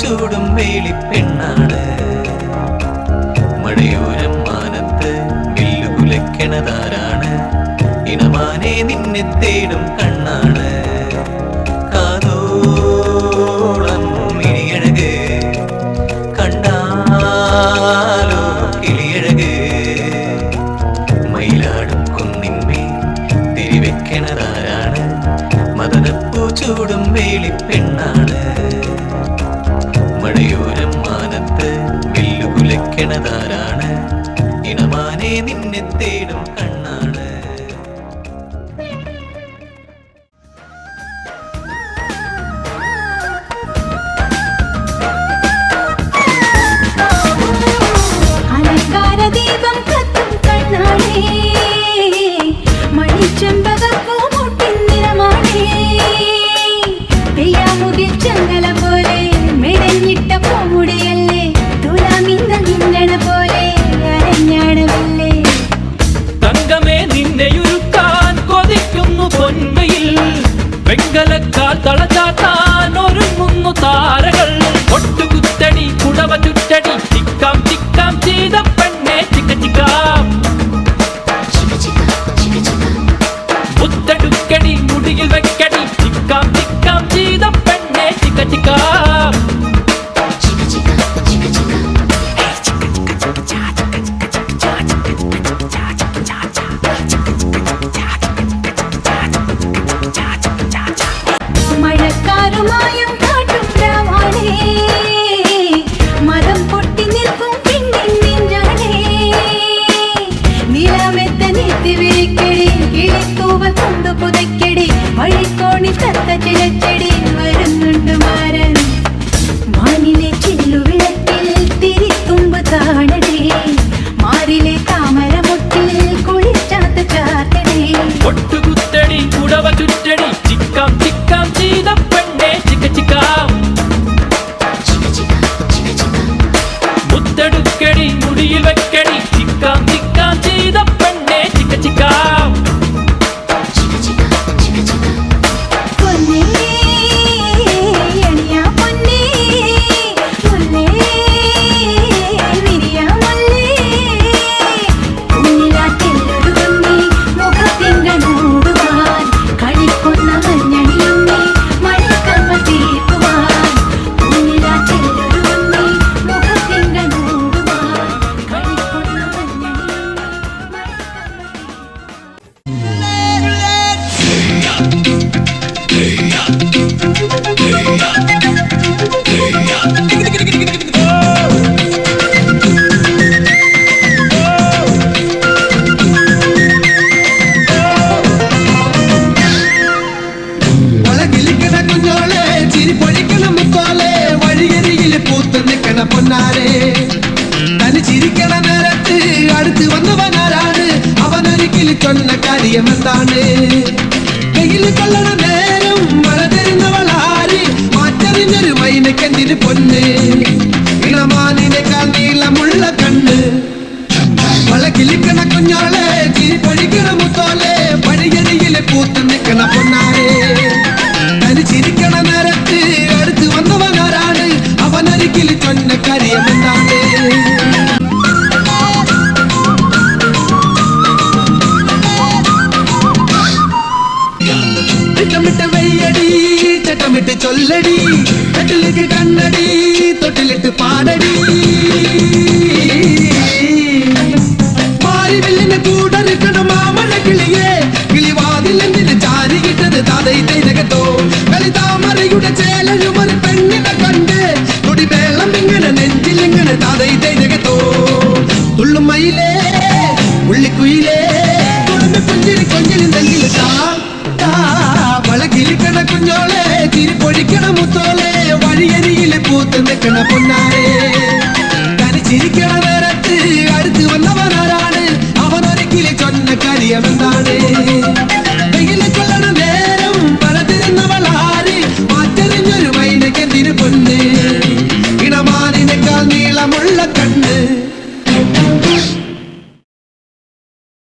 ചൂടും വേളി പെണ്ണാണ്. മഴയോരം മാനത്ത് വില്ലുകുലക്കിണതാരാണ് ഇണമാനെ നിന്നെ തേടും കണ്ണാണ്. കാതോളം കണ്ടാലോ ചൂടും വേളിപ്പെണ്ണാണ് മഴയോരം മാനത്ത് വില്ലുകുലക്കണതാരാണ് ഇണമാനെ നിന്നെ തേടും കണ്ണാണ്. വെങ്കലക്കാൽ തളചാത്താൻ ഒരുങ്ങുന്നു താരകൾ. നിലാമെത്ത നീത്തി വിളിക്കടി കിളിത്തൂവൽ കൊണ്ടു പുതയ്ക്കടി വഴിക്കോണി തത്ത ചിലച്ചെടി വരുന്നുണ്ട് മാരൻ. சொன்னாரே தனிச்சிருக்கிற நேரத்து அடுத்து வந்தவனாராடு அவன் அருகில் சொன்ன காரியம் தானே വെയിൽ കൊള്ളണ നേരം മഴ തരുന്നവളാര് മാറ്ററിഞ്ഞൊരു മൈനക്കെന്തിന് പൊന്ന്? ചട്ടമിട്ട് ചൊല്ലടി ചട്ടിലേക്ക് കണ്ണടി തൊട്ടിലിട്ട് പാടടി. മാരിവില്ലിന് കൂടറിക്കണം മാമല കിളിയെ കിളിവാതിൽ എന്തിന് ചാരി കിട്ടത് താതൈ തൈനകത്തോ കളിതാമരയുടെ ചേലനും ഒരു പെണ്ണിനെ കണ്ട് തുടി വെള്ളം ഇങ്ങനെ നെഞ്ചിൽ ഇങ്ങനെ താതൈ തൈനകത്തോ തുള്ളുമയിലേ ഉള്ളിക്കുയിലേ കുടുംബ പുഞ്ചിരി കൊഞ്ചിരി നെല്ലിൽ சின்ன குஞ்சோலே திரி பொழிக்கணும் முத்தோலே வழியறியில பூத்து நிற்கணும் பொன்னாரே.